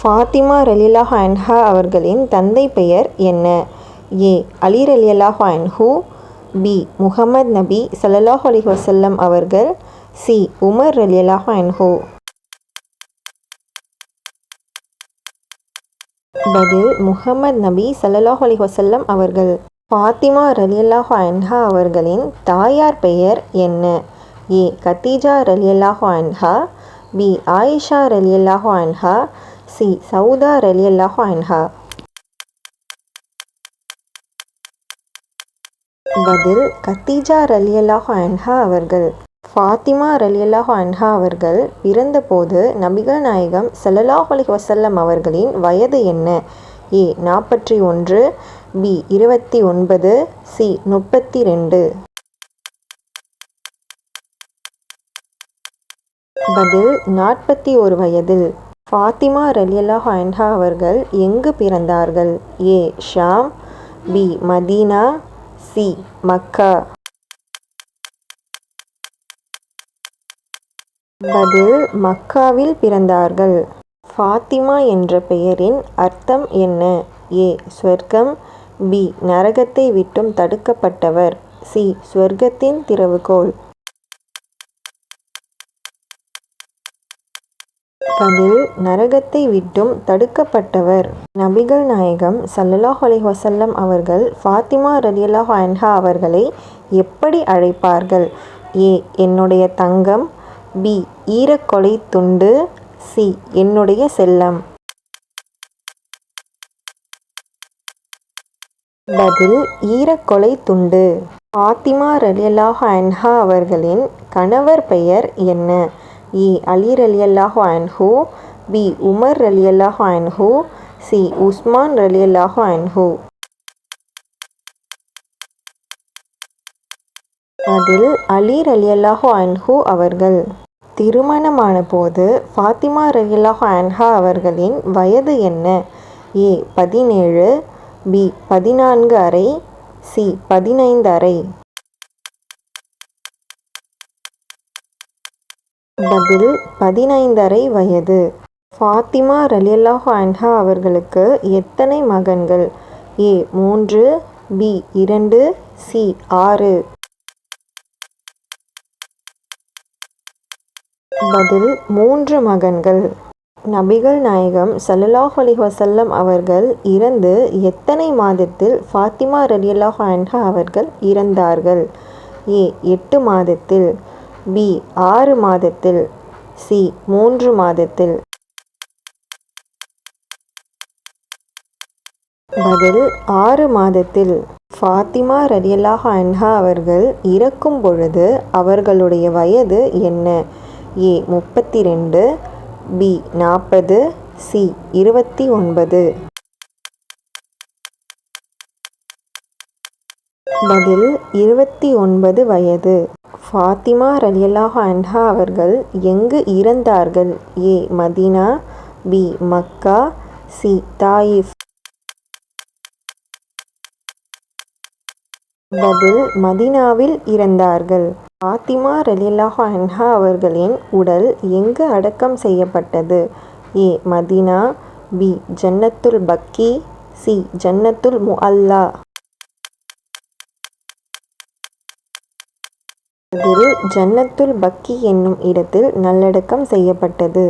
ஃபாத்திமா ரலிலாஹ் அன்ஹா அவர்களின் தந்தை பெயர் என்ன? ஏ. அலி ரலியல்லாஹ் அன்ஹூ பி. முகமது நபி சல்லாஹ் அலி வசல்லம் அவர்கள் சி. உமர் ரலியல்லாஹ் அன்ஹூ. பதில் முகமது நபி சல்லாஹ் அலி வசல்லம் அவர்கள். ஃபாத்திமா ரலியல்லாஹ் அன்ஹா அவர்களின் தாயார் பெயர் என்ன? ஏ. கத்தீஜா ரலியல்லாஹ் அன்ஹா பி. ஆயிஷா ரலியல்லாஹ் அன்ஹா சி. சவுதா ரலியல்லாஹு அன்ஹா. பதில் கத்தீஜா ரலியல்லாஹு அன்ஹா அவர்கள். ஃபாத்திமா ரலியல்லாஹு அன்ஹா அவர்கள் பிறந்தபோது நபிகள் நாயகம் ஸல்லல்லாஹு அலைஹி வஸல்லம் அவர்களின் வயது என்ன? ஏ நாற்பத்தி ஒன்று பி இருபத்தி ஒன்பது சி முப்பத்தி ரெண்டு. பதில் நாற்பத்தி ஒரு வயதில். ஃபாத்திமா ரலியல்லாஹு அன்ஹா அவர்கள் எங்கு பிறந்தார்கள்? A. Sham B. Medina C. Mecca. பதில் மக்காவில் பிறந்தார்கள். ஃபாத்திமா என்ற பெயரின் அர்த்தம் என்ன? ஏ. ஸ்வர்க்கம் பி. நரகத்தை விட்டும் தடுக்கப்பட்டவர் சி. ஸ்வர்க்கத்தின் திறவுகோல் பதில் நரகத்தை விட்டும் தடுக்கப்பட்டவர். நபிகள் நாயகம் சல்லல்லாஹ் அலி வசல்லம் அவர்கள் ஃபாத்திமா ரலியல்லாஹ் அன்ஹா அவர்களை எப்படி அழைப்பார்கள்? ஏ என்னுடைய தங்கம் பி ஈரக்கொலை துண்டு சி என்னுடைய செல்லம். பதில் ஈரக்கொலை துண்டு. ஃபாத்திமா ரலியல்லாஹ் அன்ஹா அவர்களின் கணவர் பெயர் என்ன? ஏ அலி ரலியல்லாஹு அன்ஹு பி உமர் ரலியல்லாஹு அன்ஹு சி உஸ்மான் ரலியல்லாஹு அன்ஹு. அதில் அலி ரலியல்லாஹு அன்ஹு அவர்கள். திருமணமான போது ஃபாத்திமா ரலியல்லாஹு அன்ஹா அவர்களின் வயது என்ன? ஏ பதினேழு பி பதினான்கு அறை சி பதினைந்து அறை. பதில் பதினைந்தரை வயது. ஃபாத்திமா ரலியல்லாஹு அன்ஹா அவர்களுக்கு எத்தனை மகன்கள்? ஏ மூன்று பி இரண்டு சி ஆறு. பதில் மூன்று மகன்கள். நபிகள் நாயகம் சல்லாஹ் அலி வசல்லம் அவர்கள் இறந்து எத்தனை மாதத்தில் ஃபாத்திமா ரலியல்லாஹ் அன்ஹா அவர்கள் இறந்தார்கள்? ஏ எட்டு மாதத்தில். பி ஆறு மாதத்தில். சி மூன்று மாதத்தில். பதில் ஆறு மாதத்தில். ஃபாத்திமா ரலியல்லாஹ் அன்ஹா அவர்கள் இறக்கும் பொழுது அவர்களுடைய வயது என்ன? ஏ முப்பத்தி ரெண்டு. பி நாற்பது. சி இருபத்தி ஒன்பது. பதில் இருபத்தி ஒன்பது வயது. ஃபாத்திமா ரலியல்லாஹ் அன்ஹா அவர்கள் எங்கு இறந்தார்கள்? A. Medina B. Mecca C. Taif. பதில் மதீனாவில் இறந்தார்கள். ஃபாத்திமா ரலியல்லாஹ் அன்ஹா அவர்களின் உடல் எங்கு அடக்கம் செய்யப்பட்டது? A. Medina B. Jannatul Baqi C. ஜன்னத்துல் முஅல்லா. அதில் ஜன்னத்துல் பக்கி என்னும் இடத்தில் நல்லடக்கம் செய்யப்பட்டது.